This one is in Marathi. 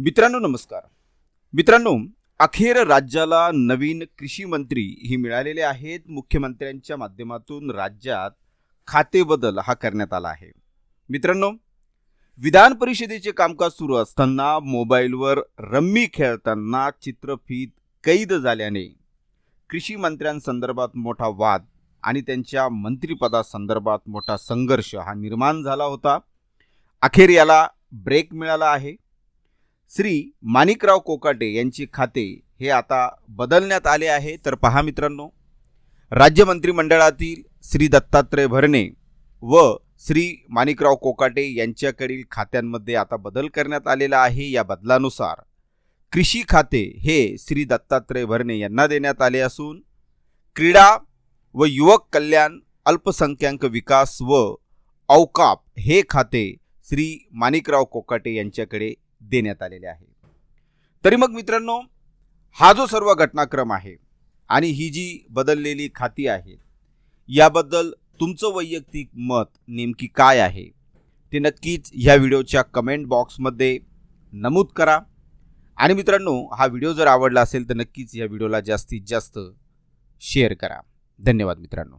मित्रांनो नमस्कार. मित्रांनो अखेर राज्याला नवीन कृषी मंत्री ही मिळालेले आहेत. मुख्यमंत्र्यांच्या माध्यमातून राज्यात खाते बदल हा करण्यात आला आहे. मित्रांनो विधान परिषदेचे कामकाज सुरू असताना मोबाईलवर रम्मी खेळताना चित्रफीत कैद झाल्याने कृषी मंत्र्यांसंदर्भात मोठा वाद आणि त्यांच्या मंत्रिपदासंदर्भात मोठा संघर्ष हा निर्माण झाला होता. अखेर याला ब्रेक मिळाला आहे. श्री माणिकराव कोकाटे यांची खाते हे आता बदलण्यात आले आहे. तर पहा मित्रांनो राज्य मंत्रिमंडळातील श्री दत्तात्रय भरणे व श्री माणिकराव कोकाटे यांच्याकडील खात्यांमध्ये आता बदल करण्यात आलेला आहे. या बदलानुसार कृषी खाते हे श्री दत्तात्रय भरणे यांना देण्यात आले असून क्रीडा व युवक कल्याण अल्पसंख्याक विकास व औकाप हे खाते श्री माणिकराव कोकाटे यांच्याकडे देण्यात आलेले आहे. तरी मग मित्रांनो हा जो सर्व घटनाक्रम आहे आणि ही जी बदललेली खाती आहेत याबद्दल तुमचं वैयक्तिक मत नेमकी काय आहे ते नक्कीच ह्या व्हिडिओच्या कमेंट बॉक्समध्ये नमूद करा. आणि मित्रांनो हा व्हिडिओ जर आवडला असेल तर नक्कीच या व्हिडिओला जास्तीत जास्त शेअर करा. धन्यवाद मित्रांनो.